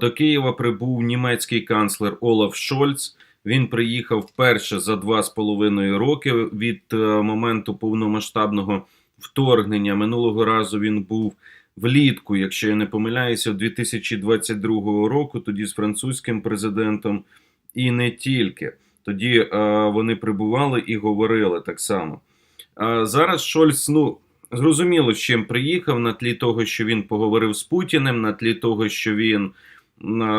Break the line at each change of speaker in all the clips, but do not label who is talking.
До Києва прибув німецький канцлер Олаф Шольц. Він приїхав вперше за два з половиною роки від е, моменту повномасштабного вторгнення. Минулого разу він був влітку, якщо я не помиляюся, 2022 року, тоді з французьким президентом, і не тільки. Тоді е, вони прибували і говорили так само. А зараз Шольц, ну зрозуміло, з чим приїхав на тлі того, що він поговорив з Путіним, на тлі того, що він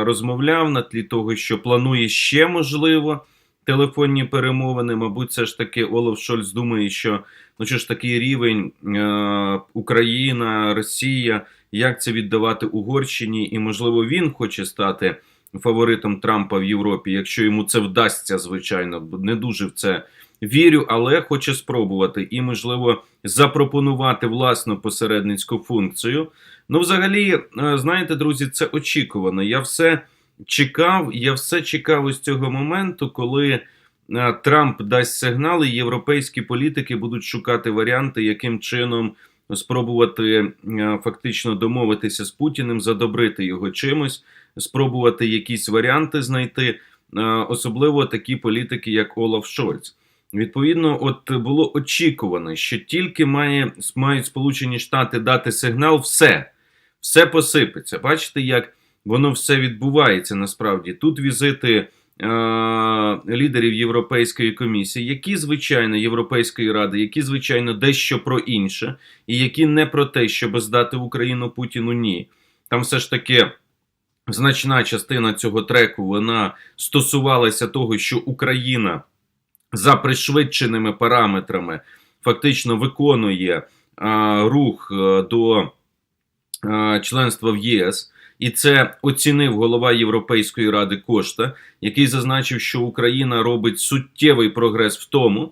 розмовляв, на тлі того, що планує ще можливо телефонні перемовини. Мабуть, все ж таки Олаф Шольц думає, що ну що ж такий рівень е, Україна, Росія, як це віддавати Угорщині, і можливо він хоче стати фаворитом Трампа в Європі, якщо йому це вдасться, звичайно, не дуже в це вірю, але хоче спробувати і, можливо, запропонувати власну посередницьку функцію. Ну, взагалі, е, знаєте, друзі, це очікувано. Я все чекав, я все чекав ось цього моменту, коли е, Трамп дасть сигнали, європейські політики будуть шукати варіанти, яким чином спробувати е, фактично домовитися з Путіним, задобрити його чимось, спробувати якісь варіанти знайти, особливо такі політики, як Олаф Шольц. Відповідно, от було очікувано, що тільки має, мають Сполучені Штати дати сигнал, все, все посипеться. Бачите, як воно все відбувається насправді. Тут візити е, лідерів Європейської комісії, які, звичайно, Європейської ради, які, звичайно, дещо про інше, і які не про те, щоб здати Україну Путіну, ні. Там все ж таки. Значна частина цього треку вона стосувалася того, що Україна за пришвидшеними параметрами фактично виконує а, рух а, до членства в ЄС, і це оцінив голова Європейської ради Кошта, який зазначив, що Україна робить суттєвий прогрес в тому,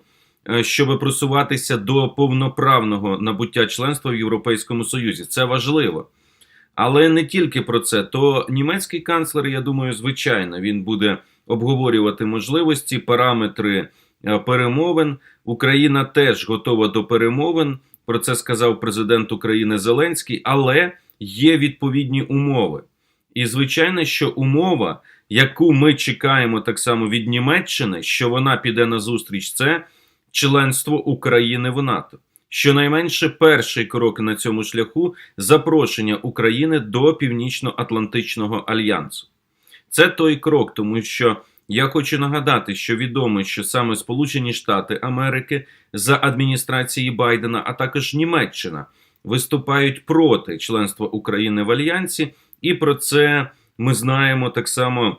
е, щоб просуватися до повноправного набуття членства в Європейському Союзі. Це важливо. Але не тільки про це, то німецький канцлер, я думаю, звичайно, він буде обговорювати можливості, параметри е, перемовин. Україна теж готова до перемовин. Про це сказав президент України Зеленський, але є відповідні умови. І звичайно, що умова, яку ми чекаємо так само від Німеччини, що вона піде на зустріч, це членство України в НАТО. Щонайменше перший крок на цьому шляху запрошення України до Північно-Атлантичного альянсу. Це той крок, тому що я хочу нагадати, що відомо, що саме Сполучені Штати Америки за адміністрації Байдена, а також Німеччина виступають проти членства України в альянсі, і про це ми знаємо так само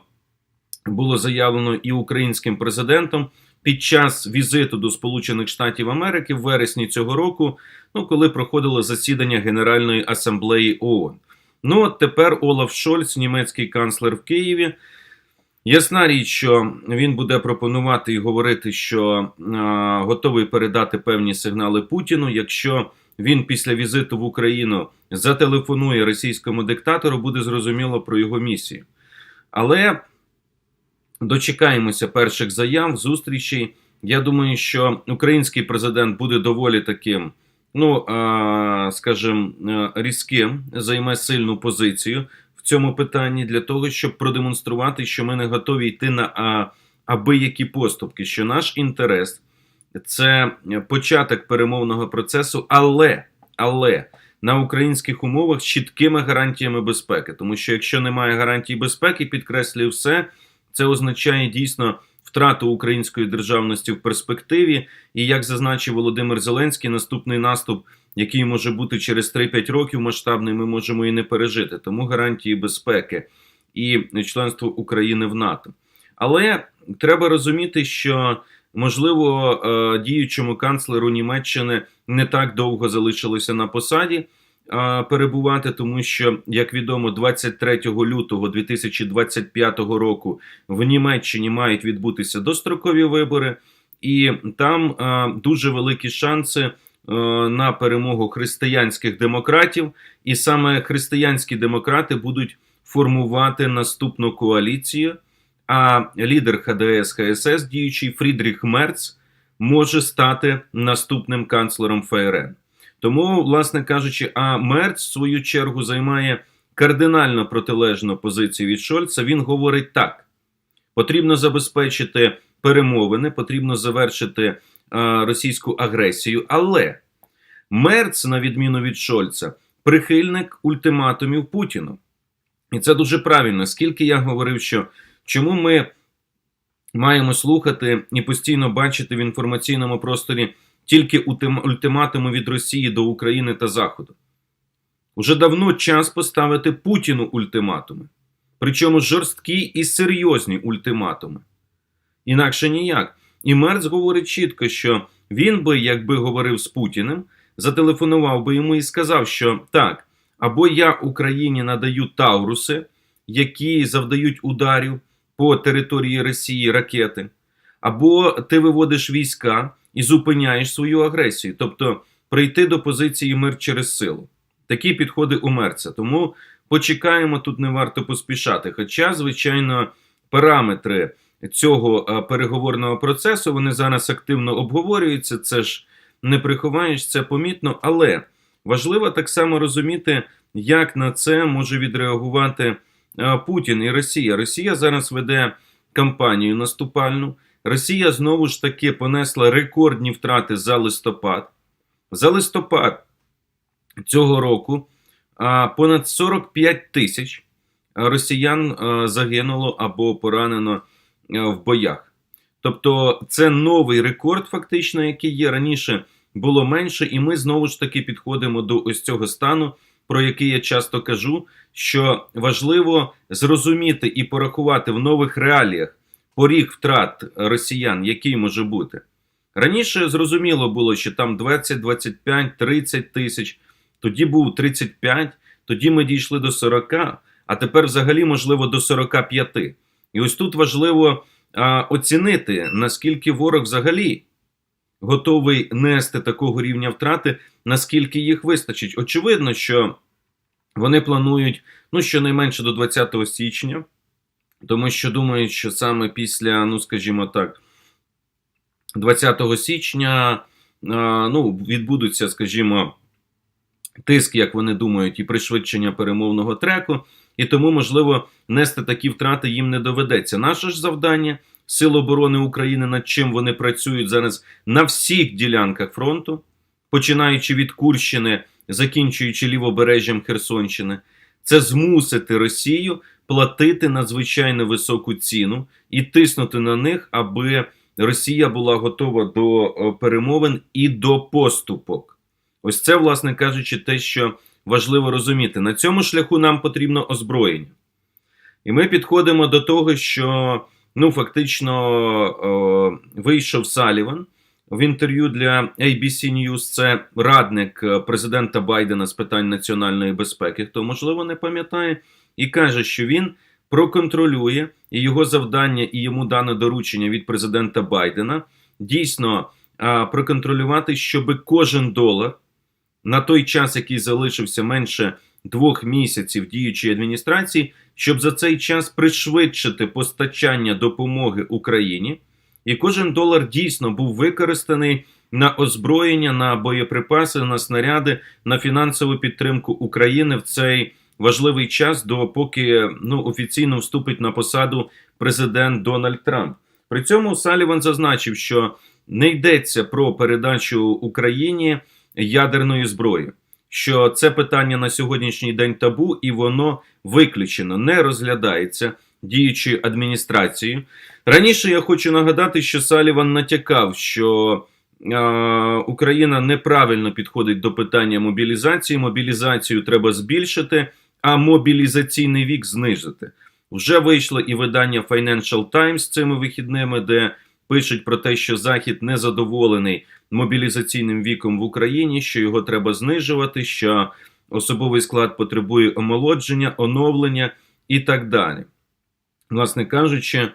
було заявлено і українським президентом під час візиту до Сполучених Штатів Америки в вересні цього року, ну коли проходило засідання Генеральної асамблеї ООН. Ну от тепер Олаф Шольц, німецький канцлер в Києві. Ясна річ, що він буде пропонувати і говорити, що а, готовий передати певні сигнали Путіну. Якщо він після візиту в Україну зателефонує російському диктатору, буде зрозуміло про його місію. Але дочекаємося перших заяв, зустрічей. Я думаю, що український президент буде доволі таким, ну скажімо, е, різким, займе сильну позицію в цьому питанні для того, щоб продемонструвати, що ми не готові йти на аби-які поступки, що наш інтерес це початок перемовного процесу, але, але на українських умовах з чіткими гарантіями безпеки. Тому що якщо немає гарантій безпеки, підкреслюю все, це означає дійсно втрату української державності в перспективі. І як зазначив Володимир Зеленський, наступний наступ, який може бути через 3-5 років масштабний, ми можемо і не пережити. Тому гарантії безпеки і членство України в НАТО. Але треба розуміти, що можливо е, діючому канцлеру Німеччини не так довго залишилося на посаді е, перебувати, тому що, як відомо, 23 лютого 2025 року в Німеччині мають відбутися дострокові вибори, і там е, дуже великі шанси. На перемогу християнських демократів, і саме християнські демократи будуть формувати наступну коаліцію. А лідер ХДС ХСС, діючий Фрідріх Мерц, може стати наступним канцлером ФРН. Тому, власне кажучи, а Мерц в свою чергу займає кардинально протилежну позицію від Шольца. Він говорить так: потрібно забезпечити перемовини, потрібно завершити е, російську агресію. Але Мерц, на відміну від Шольца, прихильник ультиматумів Путіну. І це дуже правильно. Скільки я говорив, що чому ми маємо слухати і постійно бачити в інформаційному просторі тільки ультиматуми від Росії до України та Заходу. Уже давно час поставити Путіну ультиматуми. Причому жорсткі і серйозні ультиматуми. Інакше ніяк. І Мерц говорить чітко, що він би, якби говорив з Путіним, зателефонував би йому і сказав, що так, або я Україні надаю Тауруси, які завдають ударів по території Росії ракети, або ти виводиш війська і зупиняєш свою агресію, тобто прийти до позиції мир через силу. Такі підходи у Мерца. Тому почекаємо, тут не варто поспішати. Хоча, звичайно, параметри цього е, переговорного процесу вони зараз активно обговорюються. Це ж не приховаєш, це помітно, але важливо так само розуміти, як на це може відреагувати Путін і Росія. Росія зараз веде кампанію наступальну. Росія знову ж таки понесла рекордні втрати за листопад. За листопад цього року понад 45 тисяч росіян загинуло або поранено в боях. Тобто це новий рекорд, фактично, який є раніше було менше, і ми знову ж таки підходимо до ось цього стану, про який я часто кажу, що важливо зрозуміти і порахувати в нових реаліях поріг втрат росіян, який може бути. Раніше зрозуміло було, що там 20, 25, 30 тисяч, тоді був 35, тоді ми дійшли до 40, а тепер взагалі можливо до 45. І ось тут важливо а, оцінити, наскільки ворог взагалі готовий нести такого рівня втрати, наскільки їх вистачить. Очевидно, що вони планують ну, щонайменше до 20 січня, тому що думають, що саме після, ну скажімо так, 20 січня ну, відбудуться, скажімо, тиск, як вони думають, і пришвидшення перемовного треку, і тому, можливо, нести такі втрати їм не доведеться. Наше ж завдання Сил оборони України, над чим вони працюють зараз на всіх ділянках фронту, починаючи від Курщини, закінчуючи лівобережжям Херсонщини, це змусити Росію платити надзвичайно високу ціну і тиснути на них, аби Росія була готова до перемовин і до поступок. Ось це, власне кажучи, те, що важливо розуміти. На цьому шляху нам потрібно озброєння. І ми підходимо до того, що ну, фактично е, вийшов Саліван в інтерв'ю для ABC News. Це радник е, президента Байдена з питань національної безпеки, хто, можливо, не пам'ятає, і каже, що він проконтролює і його завдання, і йому дане доручення від президента Байдена дійсно е, проконтролювати, щоб кожен долар на той час, який залишився менше двох місяців діючої адміністрації, щоб за цей час пришвидшити постачання допомоги Україні, і кожен долар дійсно був використаний на озброєння, на боєприпаси, на снаряди, на фінансову підтримку України в цей важливий час, допоки ну, офіційно вступить на посаду президент Дональд Трамп. При цьому Саліван зазначив, що не йдеться про передачу Україні ядерної зброї що це питання на сьогоднішній день табу, і воно виключено, не розглядається діючою адміністрацією. Раніше я хочу нагадати, що Саліван натякав, що е, Україна неправильно підходить до питання мобілізації. Мобілізацію треба збільшити, а мобілізаційний вік знизити. Вже вийшло і видання Financial Times цими вихідними, де пишуть про те, що Захід не задоволений мобілізаційним віком в Україні, що його треба знижувати, що особовий склад потребує омолодження, оновлення і так далі. Власне кажучи,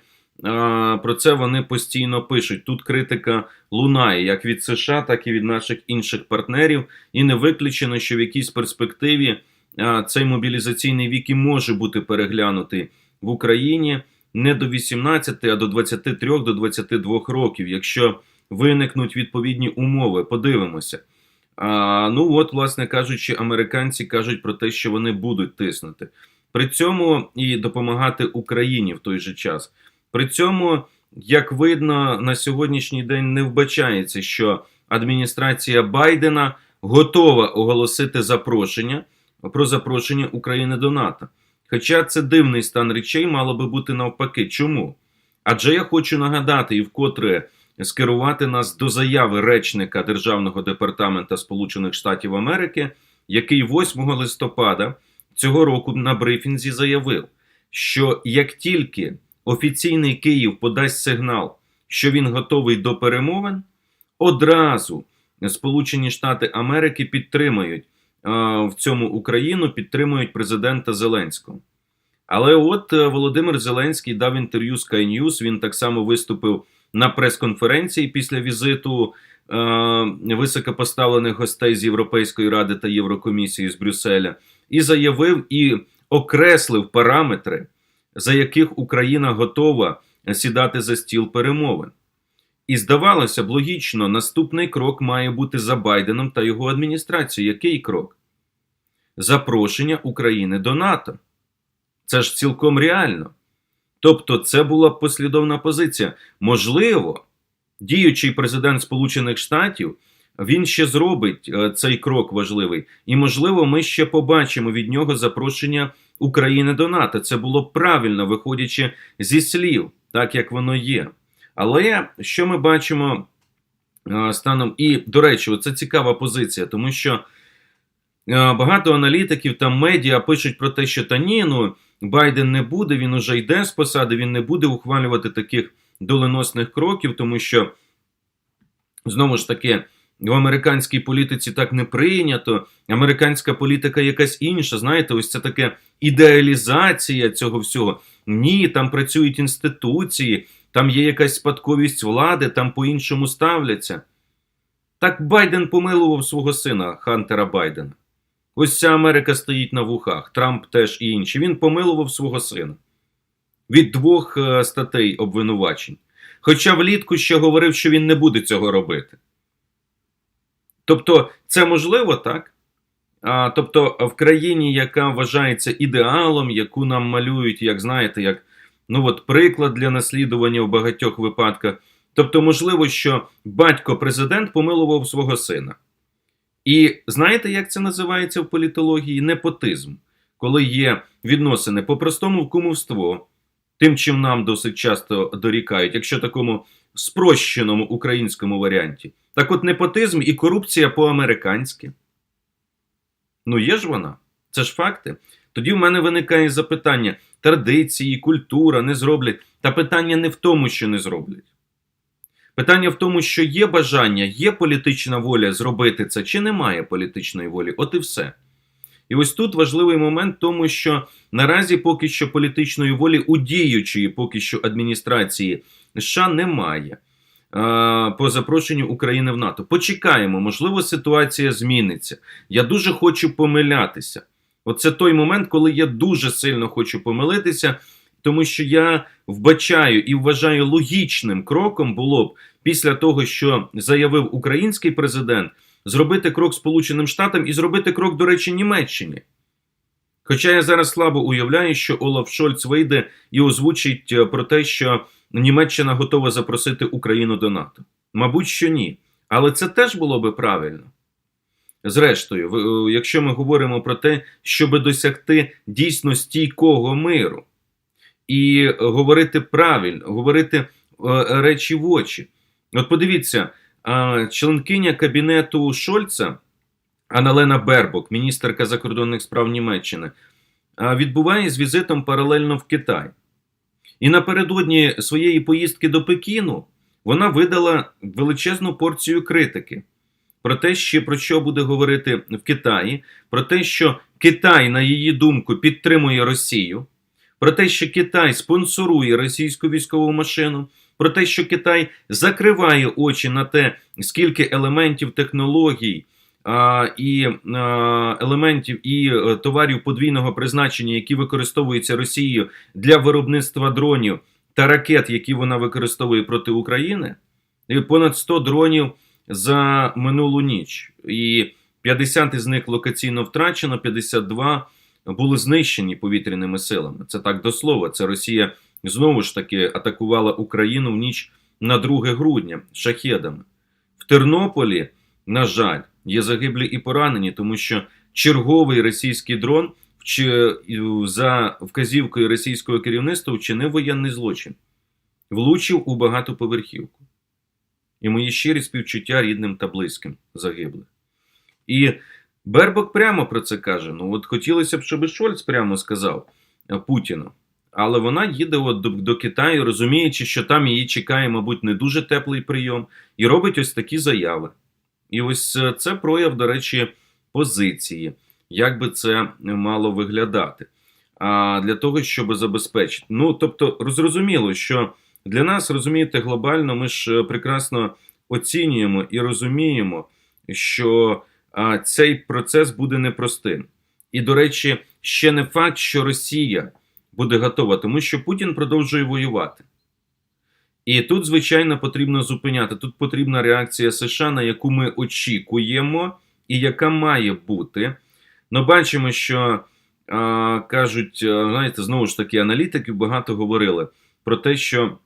про це вони постійно пишуть. Тут критика лунає як від США, так і від наших інших партнерів, і не виключено, що в якійсь перспективі цей мобілізаційний вік і може бути переглянутий в Україні не до 18, а до 23 до 22 років, якщо виникнуть відповідні умови. Подивимося. А, ну от, власне кажучи, американці кажуть про те, що вони будуть тиснути. При цьому і допомагати Україні в той же час. При цьому, як видно, на сьогоднішній день не вбачається, що адміністрація Байдена готова оголосити запрошення про запрошення України до НАТО. Хоча це дивний стан речей мало би бути навпаки. Чому? Адже я хочу нагадати і вкотре скерувати нас до заяви речника Державного департамента Сполучених Штатів Америки, який 8 листопада цього року на брифінзі заявив, що як тільки офіційний Київ подасть сигнал, що він готовий до перемовин, одразу Сполучені Штати Америки підтримають в цьому Україну, підтримують президента Зеленського. Але от е, Володимир Зеленський дав інтерв'ю Sky News, Він так само виступив на прес-конференції після візиту е, високопоставлених гостей з Європейської ради та Єврокомісії з Брюсселя, і заявив і окреслив параметри, за яких Україна готова сідати за стіл перемовин. І здавалося б, логічно, наступний крок має бути за Байденом та його адміністрацією. Який крок? Запрошення України до НАТО. Це ж цілком реально. Тобто, це була послідовна позиція. Можливо, діючий президент Сполучених Штатів він ще зробить е, цей крок важливий, і можливо, ми ще побачимо від нього запрошення України до НАТО. Це було правильно, виходячи зі слів, так як воно є. Але що ми бачимо е, станом, і до речі, це цікава позиція, тому що. Е, Багато аналітиків та медіа пишуть про те, що та ні, ну Байден не буде, він уже йде з посади, він не буде ухвалювати таких доленосних кроків, тому що знову ж таки в американській політиці так не прийнято. Американська політика якась інша. Знаєте, ось це таке ідеалізація цього всього. Ні, там працюють інституції, там є якась спадковість влади, там по-іншому ставляться. Так Байден помилував свого сина Хантера Байдена. Ось ця Америка стоїть на вухах, Трамп теж і інші. Він помилував свого сина від двох е, статей обвинувачень. Хоча влітку ще говорив, що він не буде цього робити. Тобто, це можливо так? А, Тобто, в країні, яка вважається ідеалом, яку нам малюють, як знаєте, як ну от приклад для наслідування в багатьох випадках. Тобто, можливо, що батько-президент помилував свого сина. І знаєте, як це називається в політології? Непотизм, коли є відносини по-простому в кумовство, тим, чим нам досить часто дорікають, якщо такому спрощеному українському варіанті. Так от непотизм і корупція по-американськи. Ну, є ж вона? Це ж факти. Тоді в мене виникає запитання: традиції, культура не зроблять. Та питання не в тому, що не зроблять. Питання в тому, що є бажання, є політична воля зробити це, чи немає політичної волі. От і все. І ось тут важливий момент, в тому що наразі поки що політичної волі у діючої поки що адміністрації США немає а, по запрошенню України в НАТО. Почекаємо, можливо, ситуація зміниться. Я дуже хочу помилятися. Оце той момент, коли я дуже сильно хочу помилитися. Тому що я вбачаю і вважаю логічним кроком було б після того, що заявив український президент, зробити крок Сполученим Штатам і зробити крок, до речі, Німеччині. Хоча я зараз слабо уявляю, що Олаф Шольц вийде і озвучить е, про те, що Німеччина готова запросити Україну до НАТО. Мабуть, що ні. Але це теж було би правильно. Зрештою, е, якщо ми говоримо про те, щоб досягти дійсно стійкого миру і говорити правильно, говорити е, речі в очі. От подивіться, членкиня кабінету Шольца Аналена Бербок, міністерка закордонних справ Німеччини, відбуває з візитом паралельно в Китай. І напередодні своєї поїздки до Пекіну вона видала величезну порцію критики про те, що про що буде говорити в Китаї, про те, що Китай, на її думку, підтримує Росію про те, що Китай спонсорує російську військову машину, про те, що Китай закриває очі на те, скільки елементів технологій і елементів і товарів подвійного призначення, які використовуються Росією для виробництва дронів та ракет, які вона використовує проти України, і понад 100 дронів за минулу ніч. І 50 із них локаційно втрачено, 52 були знищені повітряними силами. Це так до слова. Це Росія знову ж таки атакувала Україну в ніч на 2 грудня шахедами. В Тернополі, на жаль, є загиблі і поранені, тому що черговий російський дрон за вказівкою російського керівництва вчинив воєнний злочин, влучив у багатоповерхівку. І мої щирі співчуття рідним та близьким загиблих. І Бербок прямо про це каже. Ну, от хотілося б, щоб Шольц прямо сказав е, Путіну. Але вона їде от до, до Китаю, розуміючи, що там її чекає, мабуть, не дуже теплий прийом, і робить ось такі заяви. І ось е, це прояв, до речі, позиції, як би це мало виглядати. А для того, щоб забезпечити. Ну, тобто, зрозуміло, що для нас, розумієте, глобально ми ж е, прекрасно оцінюємо і розуміємо, що цей процес буде непростим. І, до речі, ще не факт, що Росія буде готова, тому що Путін продовжує воювати. І тут, звичайно, потрібно зупиняти. Тут потрібна реакція США, на яку ми очікуємо, і яка має бути. Ну, бачимо, що а, кажуть, знаєте, знову ж таки, аналітики багато говорили про те, що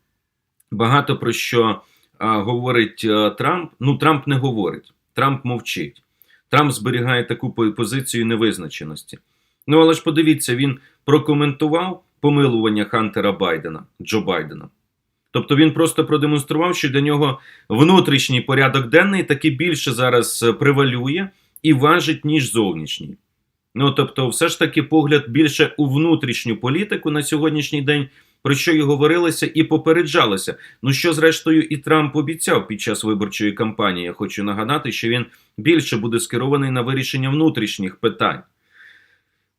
багато про що а, говорить а, Трамп. Ну, Трамп не говорить, Трамп мовчить. Трамп зберігає таку позицію невизначеності. Ну, але ж подивіться, він прокоментував помилування Хантера Байдена, Джо Байдена. Тобто він просто продемонстрував, що для нього внутрішній порядок денний таки більше зараз е, превалює і важить, ніж зовнішній. Ну, тобто, все ж таки погляд більше у внутрішню політику на сьогоднішній день, про що і говорилося, і попереджалося. Ну що, зрештою, і Трамп обіцяв під час виборчої кампанії. Я хочу нагадати, що він більше буде скерований на вирішення внутрішніх питань.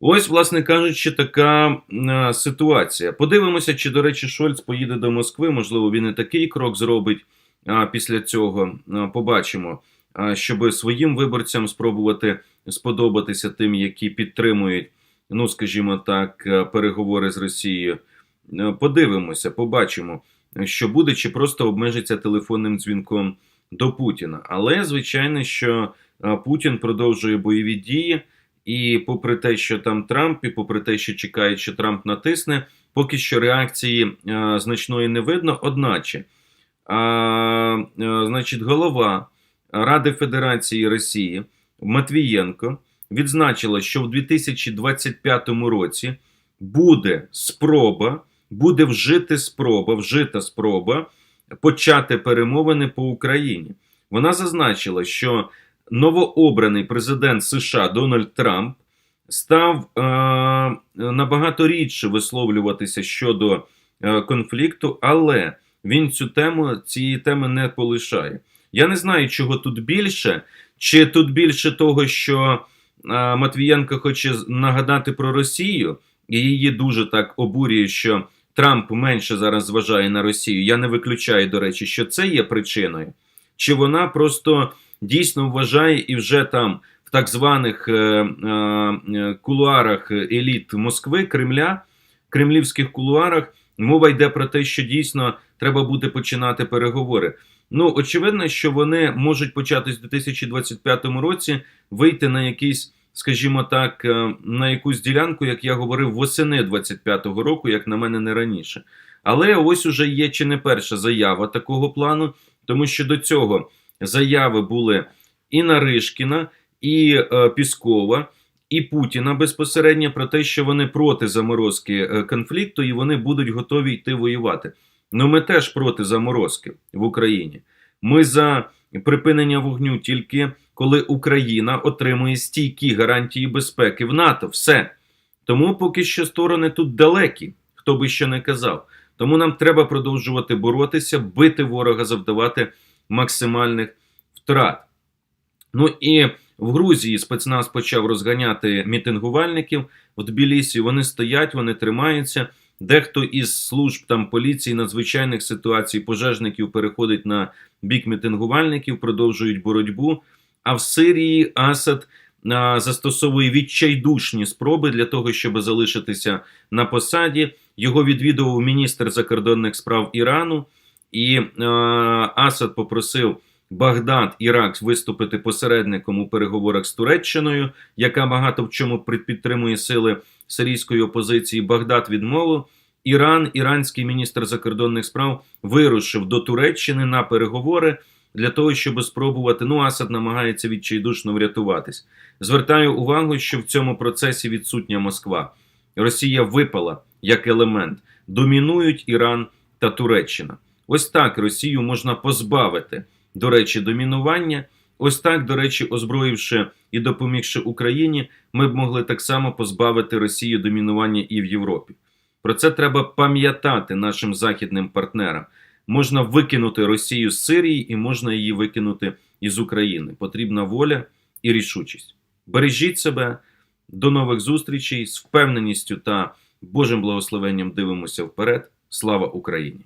Ось, власне кажучи, така е, ситуація. Подивимося, чи, до речі, Шольц поїде до Москви. Можливо, він і такий крок зробить а, після цього. А, побачимо, а, щоб своїм виборцям спробувати сподобатися тим, які підтримують, ну скажімо так, е, переговори з Росією. Е, Подивимося, побачимо, що буде, чи просто обмежиться телефонним дзвінком до Путіна. Але звичайно, що Путін продовжує бойові дії. І попри те, що там Трамп, і попри те, що чекають, що Трамп натисне, поки що реакції значної не видно. Одначе, а, значить, голова Ради Федерації Росії Матвієнко відзначила, що в 2025 році буде спроба, буде вжити спроба, вжита спроба почати перемовини по Україні. Вона зазначила, що новообраний президент США Дональд Трамп став е, набагато рідше висловлюватися щодо е, конфлікту, але він цю тему цієї теми не полишає. Я не знаю, чого тут більше, чи тут більше того, що е, Матвієнко хоче нагадати про Росію, і її дуже так обурює, що Трамп менше зараз зважає на Росію. Я не виключаю, до речі, що це є причиною, чи вона просто дійсно вважає і вже там в так званих е, е, кулуарах еліт Москви, Кремля, кремлівських кулуарах, мова йде про те, що дійсно треба буде починати переговори. Ну, очевидно, що вони можуть початись у 2025 році, вийти на якийсь, скажімо так, е, на якусь ділянку, як я говорив, восени 25-го року, як на мене, не раніше. Але ось уже є чи не перша заява такого плану, тому що до цього заяви були і Наришкіна, і е, Піскова, і Путіна безпосередньо про те, що вони проти заморозки е, конфлікту і вони будуть готові йти воювати. Ну ми теж проти заморозки в Україні. Ми за припинення вогню тільки коли Україна отримує стійкі гарантії безпеки в НАТО. Все. Тому поки що сторони тут далекі, хто би що не казав. Тому нам треба продовжувати боротися, бити ворога, завдавати максимальних втрат. Ну і в Грузії спецназ почав розганяти мітингувальників в Тбілісі. Вони стоять, вони тримаються. Дехто із служб там поліції, надзвичайних ситуацій, пожежників переходить на бік мітингувальників, продовжують боротьбу. А в Сирії Асад застосовує відчайдушні спроби для того, щоб залишитися на посаді. Його відвідував міністр закордонних справ Ірану, і Асад попросив Багдад, Ірак виступити посередником у переговорах з Туреччиною, яка багато в чому підтримує сили сирійської опозиції. Багдад відмовив. Іран, іранський міністр закордонних справ, вирушив до Туреччини на переговори для того, щоб спробувати. Ну, Асад намагається відчайдушно врятуватись. Звертаю увагу, що в цьому процесі відсутня Москва. Росія випала як елемент. Домінують Іран та Туреччина. Ось так Росію можна позбавити, до речі, домінування. Ось так, до речі, озброївши і допомігши Україні, ми б могли так само позбавити Росію домінування і в Європі. Про це треба пам'ятати нашим західним партнерам. Можна викинути Росію з Сирії і можна її викинути із України. Потрібна воля і рішучість. Бережіть себе, до нових зустрічей з впевненістю та Божим благословенням дивимося вперед. Слава Україні!